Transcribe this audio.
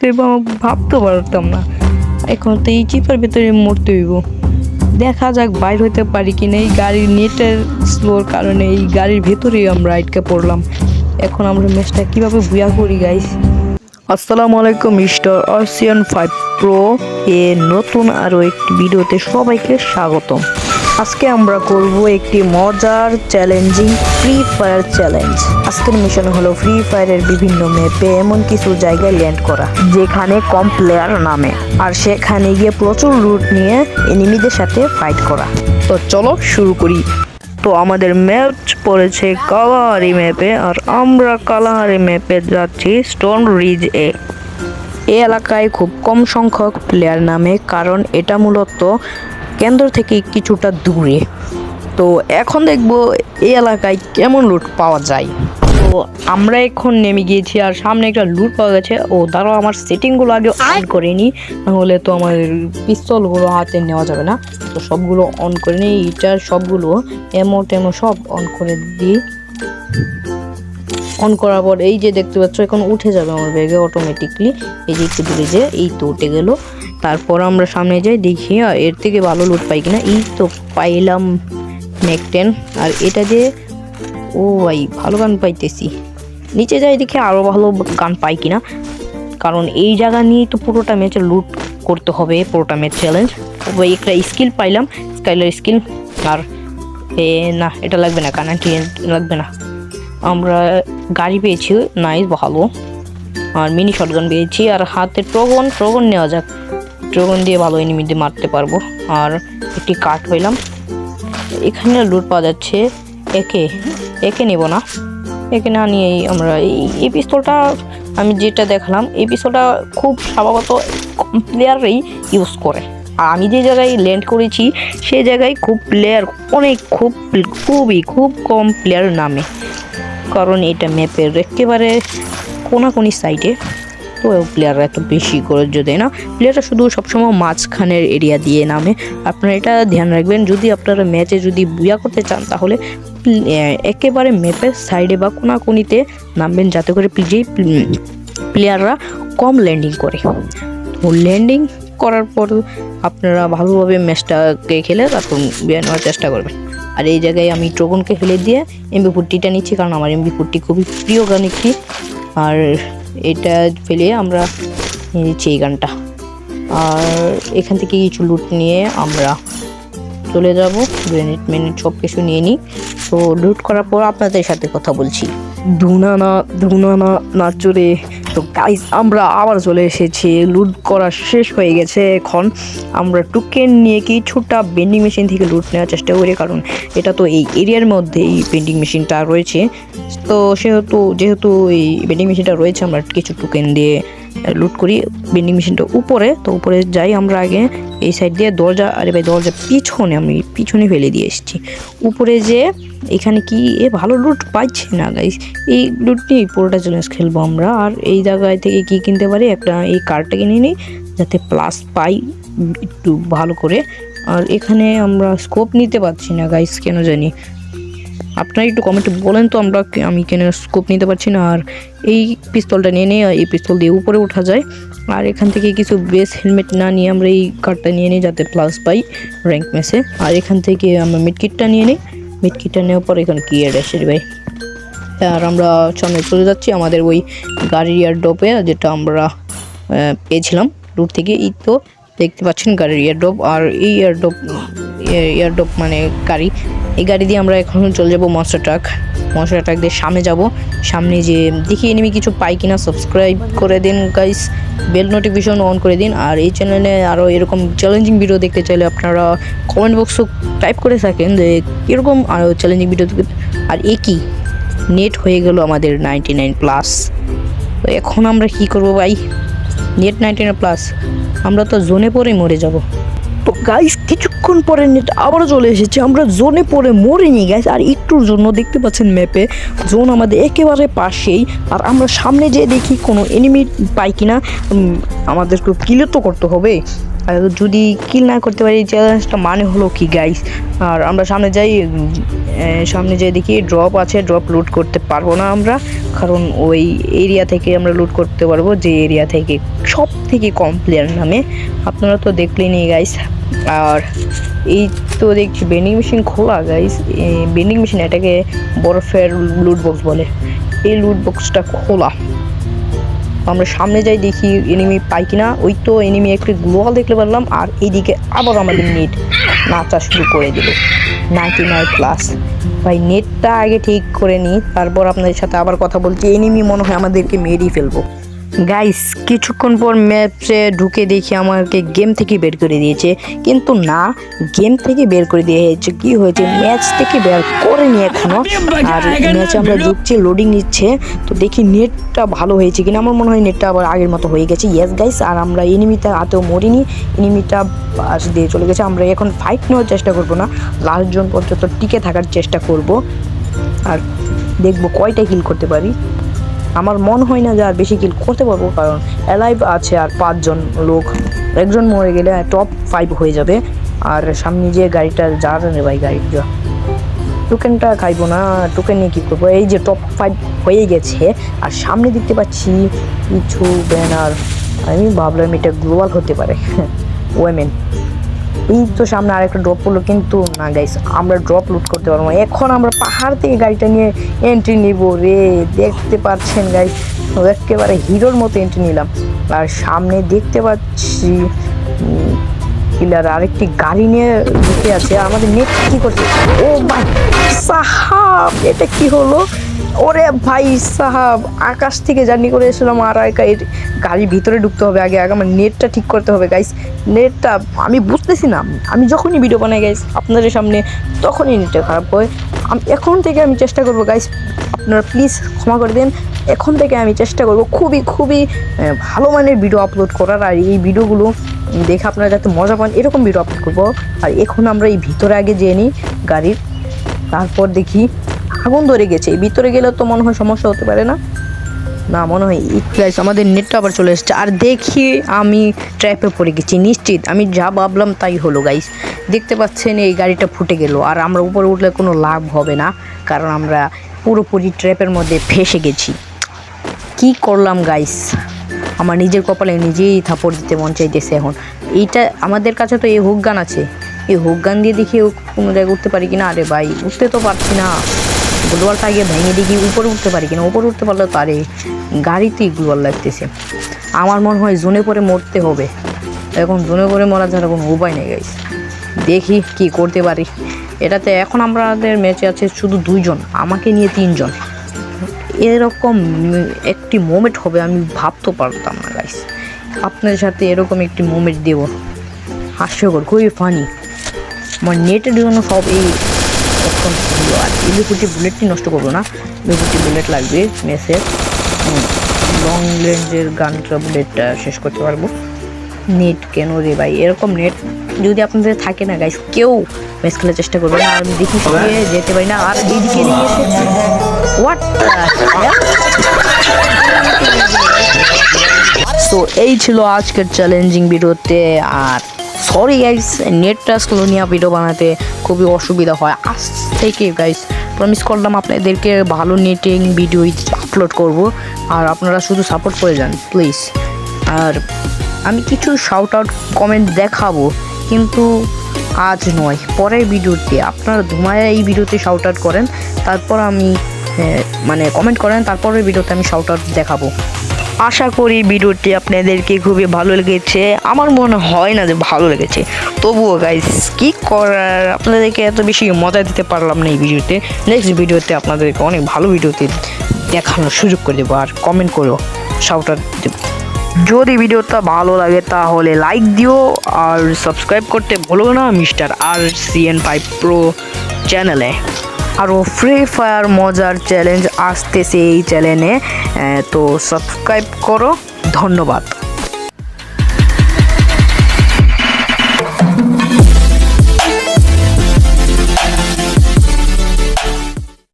তো ভাবতে পারতাম না। এখন তো এই চিপার ভিতরে মরতে হইব। দেখা যাক বাইর হইতে পারি কি না এই গাড়ির নেটের স্লোর কারণে এই গাড়ির ভেতরেই আমরা আটকে পড়লাম। এখন আমরা ম্যাচটা কীভাবে বুয়া করি গাইস আসসালামু আলাইকুম, mister R C N five pro. এ নতুন আরও একটি ভিডিওতে সবাইকে স্বাগতম। আজকে আমরা করব একটি মজার চ্যালেঞ্জিং ফ্রি ফায়ার চ্যালেঞ্জ আজকের মিশন হলো ফ্রি ফায়ারের বিভিন্ন ম্যাপে এমন কিছু জায়গায় ল্যান্ড করা, যেখানে কম প্লেয়ার নামে, আর সেখানে গিয়ে প্রচুর রুট নিয়ে এনিমিদের সাথে ফাইট করা। তো চলো শুরু করি। তো আমাদের ম্যাচ পড়েছে কালাহারি ম্যাপে আর আমরা কালাহারি ম্যাপে যাচ্ছি স্টোন রিজ এ। এই এলাকায় খুব কম সংখ্যক প্লেয়ার নামে, কারণ এটা মূলত কেন্দ্র থেকে কিছুটা দূরে। তো এখন দেখব এই এলাকায় কেমন লুট পাওয়া যায়। তো আমরা এখন নেমে গিয়েছি আর সামনে একটা লুট পাওয়া গেছে। ও তারাও আমার সেটিংগুলো আগে অন করে নিই নাহলে তো আমার পিস্তলগুলো হাতে নেওয়া যাবে না। তো সবগুলো অন করে নিই ইটার সবগুলো এমো টেমো সব অন করে দিই। অন করার পর এই যে দেখতে পাচ্ছ, এখন উঠে যাবে আমার ব্যাগে অটোমেটিকলি এই যে একটু দূরে যে, এই তো উঠে গেল। তারপর আমরা সামনে যাই, দেখি এর থেকে ভালো লুট পাই কিনা। এই তো পাইলাম ম্যাকটেন আর এটা যে, ও ভাই, ভালো গান পাইতেছি। নিচে যাই দেখি আরও ভালো গান পাই কিনা। কারণ এই জায়গা নিয়েই তো পুরোটা ম্যাচে লুট করতে হবে, পুরোটা ম্যাচ চ্যালেঞ্জ ও ভাই, একটা স্কিল পাইলাম স্কাইলার স্কিল আর এ, না, এটা লাগবে না কানাটি লাগবে না। আমরা গাড়ি পেয়েছি নাইস ভালো। আর মিনি শটগান পেয়েছি, আর হাতে ট্রগন ট্রগন নেওয়া যাক। ট্রগন দিয়ে ভালো এনিমি দিয়ে মারতে পারব। আর একটি কাঠ হইলাম এখানে লুট পাওয়া যাচ্ছে। একে একে নেব না। একে না নিয়েই আমরা এই পিস্তলটা আমি যেটা দেখলাম, এই পিস্তলটা খুব স্বভাবত প্লেয়ারই ইউজ করে। আর আমি যে জায়গায় ল্যান্ড করেছি, সেই জায়গায় খুব প্লেয়ার অনেক খুব, খুবই, খুব কম প্লেয়ার নামে। কারণ এটা ম্যাপের একেবারে কোনাকুনি সাইডে তো প্লেয়াররা এত বেশি করে দেয় না? প্লেয়াররা শুধু সবসময় মাঝখানের এরিয়া দিয়ে নামে। আপনারা এটা ধ্যান রাখবেন, যদি আপনারা ম্যাচে যদি বুয়া করতে চান, তাহলে একেবারে ম্যাপের সাইডে বা কোনাকুনিতে নামবেন, যাতে করে যেই প্লেয়াররা কম ল্যান্ডিং করে। তো ল্যান্ডিং করার পর আপনারা ভালোভাবে ম্যাচটাকে খেলে তারপর বিয়ে নেওয়ার চেষ্টা করবেন। আর এই জায়গায় আমি ট্রোগনকে ফেলে দিয়ে এমবি ফুটটিটা নিচ্ছি, কারণ আমার এমবি ফুটটি খুবই প্রিয় গান একটি। আর এটা ফেলে আমরা নিয়ে নিচ্ছি এই গানটা। আর এখান থেকে কিছু লুট নিয়ে আমরা চলে যাব। গ্রেনেড মেনেট সব কিছু নিয়ে নিই। তো লুট করার পর আপনাদের সাথে কথা বলছি। ধুনা না ধুনা না নাচরে তো গাইস আমরা আবার চলে এসেছি। লুট করা শেষ হয়ে গেছে। এখন আমরা টুকেন নিয়ে কিছুটা বেন্ডিং মেশিন থেকে লুট নেওয়ার চেষ্টা করি, কারণ এটা তো এই এরিয়ার মধ্যে এই বেন্ডিং মেশিনটা রয়েছে। তো সেহেতু, যেহেতু এই বেন্ডিং মেশিনটা রয়েছে, আমরা কিছু টোকেন দিয়ে লুট করি বেন্ডিং মেশিনটা উপরে। তো উপরে যাই আমরা আগে এই সাইড দিয়ে দরজা, আরে ভাই দরজা পিছনে আমি পিছনে ফেলে দিয়ে এসেছি। উপরে যে এখানে কি এ ভালো লুট পাইছে না গাইস এই লুট নিয়ে পুরোটা চ্যালেঞ্জ খেলব আমরা। আর এই জায়গায় থেকে কি কিনতে পারি? একটা এই কার্ডটা কিনে নিই, যাতে প্লাস পাই একটু ভালো করে। আর এখানে আমরা স্কোপ নিতে পারছি না গাইস কেন জানি? আপনারা একটু কমেন্টে বলেন তো আমরা আমি কেন স্কোপ নিতে পারছি না? আর এই পিস্তলটা নিয়ে আর এই পিস্তল দিয়ে উপরে ওঠা যায়। আর এখান থেকে কিছু বেস হেলমেট না নিয়ে আমরা এই কার্ডটা নিয়ে নিই, যাতে প্লাস পাই র্যাঙ্ক ম্যাচে আর এখান থেকে আমরা মিডকিটটা নিয়ে নিই। মিডকিটটা নেওয়ার পর এখানে কি এড আসে ভাই? আর আমরা সামনে চলে যাচ্ছি আমাদের ওই গাড়ির এয়ার ড্রপে যেটা আমরা পেয়েছিলাম দূর থেকে। এই তো দেখতে পাচ্ছেন গাড়ির এয়ার ড্রপ আর এই এয়ার ড্রপ এয়ার ড্রপ মানে গাড়ি এই গাড়ি দিয়ে আমরা এখন চলে যাব মনস্টার ট্রাক মনস্টার ট্রাক দিয়ে সামনে যাব। সামনে যে দেখি এনিমি কিছু পাই কিনা সাবস্ক্রাইব করে দিন গাইস বেল নোটিফিকেশন অন করে দিন। আর এই চ্যানেলে আরও এরকম চ্যালেঞ্জিং ভিডিও দেখতে চাইলে আপনারা কমেন্ট বক্সও টাইপ করে থাকেন যে এরকম আরও চ্যালেঞ্জিং ভিডিও আর একই নেট হয়ে গেল আমাদের নাইনটি নাইন প্লাস তো এখন আমরা কি করব ভাই? নেট নাইনটি নাইন প্লাস আমরা তো জোনে পরে মরে যাব। তো গাইস কিছুক্ষণ পরে নেট আবারও চলে এসেছে। আমরা জোনে পরে মরিনি গাইস আর একটুর জন্য দেখতে পাচ্ছেন ম্যাপে জোন আমাদের একেবারে পাশেই। আর আমরা সামনে যেয়ে দেখি কোনো এনিমি পাই কিনা। আমাদেরকে কিলে তো করতে হবে। আর যদি কিল না করতে পারি চ্যালেঞ্জটা মানে হলো কি গাইস আর আমরা সামনে যাই সামনে যাই দেখি ড্রপ আছে ড্রপ লুট করতে পারব না আমরা। কারণ ওই এরিয়া থেকে আমরা লুট করতে পারব, যে এরিয়া থেকে সব থেকে কম প্লেয়ার নামে। আপনারা তো দেখলেনই গাইস আর এই তো দেখছি বেন্ডিং মেশিন খোলা গাইস বেন্ডিং মেশিন এটাকে বরফের লুট বক্স বলে। এই লুট বক্সটা খোলা। আমরা সামনে যাই দেখি এনিমি পাই কিনা। ওই তো এনিমি একটি গ্লোয়াল দেখতে পারলাম, আর এইদিকে আবার আমাদের নেট নাচা শুরু করে দিল। নাইনটি নাইন প্লাস ভাই নেটটা আগে ঠিক করে নিই, তারপর আপনাদের সাথে আবার কথা বলছি। এনিমি মনে হয় আমাদেরকে মেরেই ফেলব। গাইস কিছুক্ষণ পর ম্যাপে ঢুকে দেখি আমাকে গেম থেকে বের করে দিয়েছে। কিন্তু না গেম থেকে বের করে দিয়েছে কি হয়েছে? ম্যাচ থেকে বের করেনি এখনও। আর ম্যাচে আমরা ঢুকছি লোডিং নিচ্ছে। তো দেখি নেটটা ভালো হয়েছে কিনা। আমার মনে হয় নেটটা আবার আগের মতো হয়ে গেছে। ইয়েস গাইস আর আমরা এনিমিটা হাতেও মরিনি। এনিমিটা পাশ দিয়ে চলে গেছে। আমরা এখন ফাইট নেওয়ার চেষ্টা করব না। লাস্ট জন পর্যন্ত টিকে থাকার চেষ্টা করব। আর দেখব কয়টা কিল করতে পারি। আমার মন হয় না যে আর বেশি কিল করতে পারব, কারণ অ্যালাইভ আছে আর পাঁচজন লোক। একজন মরে গেলে টপ ফাইভ হয়ে যাবে, আর সামনে যে গাড়িটা যা রে ভাই গাড়িটা? টোকেনটা খাইবো না টোকেন নিয়ে কী করব? এই যে টপ ফাইভ হয়ে গেছে, আর সামনে দেখতে পাচ্ছি কিছু ব্যানার আমি ভাবলাম এটা গ্লোবাল হতে পারে। ওয়েমেন এই তো সামনে আরেকটা ড্রপ পড়ল, কিন্তু না গাইস আমরা ড্রপ লুট করতে পারব এখন আমরা পাহাড় থেকে গাড়িটা নিয়ে এন্ট্রি নিব রে, দেখতে পাচ্ছেন গাইস একেবারে হিরোর মতো এন্ট্রি নিলাম। আর সামনে দেখতে পাচ্ছি কিলার আরেকটি গাড়ি নিয়ে ঢুকে আছে। আমাদের নেট কি করছে? ও ভাই সাহাব, এটা কি হলো? ওরে ভাই সাহাব, আকাশ থেকে জার্নি করে এসেছিলাম আর এর গাড়ির ভিতরে ঢুকতে হবে আগে আগে আমার নেটটা ঠিক করতে হবে গাইস নেটটা আমি বুঝতেছি না, আমি যখনই ভিডিও বানাই গাইস আপনাদের সামনে তখনই নেটটা খারাপ হয়। আমি এখন থেকে আমি চেষ্টা করব গাইস আপনারা প্লিজ ক্ষমা করে দেন। এখন থেকে আমি চেষ্টা করব খুবই খুবই ভালো মানের ভিডিও আপলোড করার, আর এই ভিডিওগুলো দেখে আপনারা যাতে মজা পান, এরকম ভিডিও আপলোড করব। আর এখন আমরা এই ভিতরে আগে যেয়ে নিই গাড়ির, তারপর দেখি আগুন ধরে গেছে। ভিতরে গেলে তো মনে হয় সমস্যা হতে পারে না। না, মনে হয় গাইস আমাদের নেটটা আবার চলে এসেছে। আর দেখি আমি ট্র্যাপে পড়ে গেছি, নিশ্চিত। আমি যা ভাবলাম তাই হলো গাইস দেখতে পাচ্ছেন, এই গাড়িটা ফুটে গেল। আর আমরা উপরে উঠলে কোনো লাভ হবে না, কারণ আমরা পুরোপুরি ট্র্যাপের মধ্যে ফেসে গেছি। কি করলাম গাইস আমার নিজের কপালে নিজেই থাপড় দিতে মন চাইতেছে এখন। এইটা আমাদের কাছে তো এই হুক গান আছে। এই হুক গান দিয়ে দেখি কোনো জায়গায় উঠতে পারি কি না আরে ভাই, উঠতে তো পারছি না। গ্লোয়ালটা আগে ভেঙে দেখি উপরে উঠতে পারি কিনা? উপরে উঠতে পারলে তো আরে গাড়িতেই গ্লোয়াল লাগতেছে। আমার মনে হয় জোনে পরে মরতে হবে। এখন জোনে পরে মরা ছাড়া কোনো উপায় নেই গাইস দেখি কি করতে পারি। এটাতে এখন আমাদের ম্যাচে আছে শুধু দুইজন, আমাকে নিয়ে তিনজন। এরকম একটি মোমেন্ট হবে, আমি ভাবতে পারতাম না গাইস আপনাদের সাথে এরকম একটি মোমেন্ট দেব। হাস্যকর, খুবই ফানি আমার নেটের জন্য সব এই অপশন আর বুলেটটি নষ্ট করব না। লিকুটি বুলেট লাগবে মেসের লং রেঞ্জের গানটা বুলেটটা শেষ করতে পারব। নেট কেন রে ভাই? এরকম নেট যদি আপনাদের থাকে না গাইস কেউ ম্যাচ খেলার চেষ্টা করবে না। আমি দেখি যেতে পারি না। আর এইদিকে নিয়ে এসেছে হোয়াট সো এই ছিল আজকের চ্যালেঞ্জিং ভিডিওতে। আর সরি গাইস নেটটা স্লো নিয়ে ভিডিও বানাতে খুবই অসুবিধা হয়। আজ থেকে গাইস প্রমিস করলাম আপনাদেরকে ভালো নেটিং ভিডিও আপলোড করব। আর আপনারা শুধু সাপোর্ট করে যান প্লিজ আর আমি কিছু শাউট আউট কমেন্ট দেখাবো, কিন্তু আজ নয়, পরের ভিডিওতে আপনারা ধুমায় এই ভিডিওতে শাউট আউট করেন, তারপর আমি মানে কমেন্ট করেন, তারপরের ভিডিওতে আমি শাউট আউট দেখাবো। আশা করি ভিডিওটি আপনাদেরকে খুবই ভালো লেগেছে। আমার মনে হয় না যে ভালো লেগেছে। তবুও গাইস কি করার? আপনাদেরকে এত বেশি মজা দিতে পারলাম না এই ভিডিওতে। নেক্সট ভিডিওতে আপনাদেরকে অনেক ভালো ভিডিওতে দেখানোর সুযোগ করে দেবো। আর কমেন্ট করো দেবো। যদি ভিডিওটা ভালো লাগে, তাহলে লাইক দিও। আর সাবস্ক্রাইব করতে ভুলো না mister R C N five pro চ্যানেলে আরও ফ্রি ফায়ার মজার চ্যালেঞ্জ আসতেছে এই চ্যানেলে তো সাবস্ক্রাইব করো। ধন্যবাদ।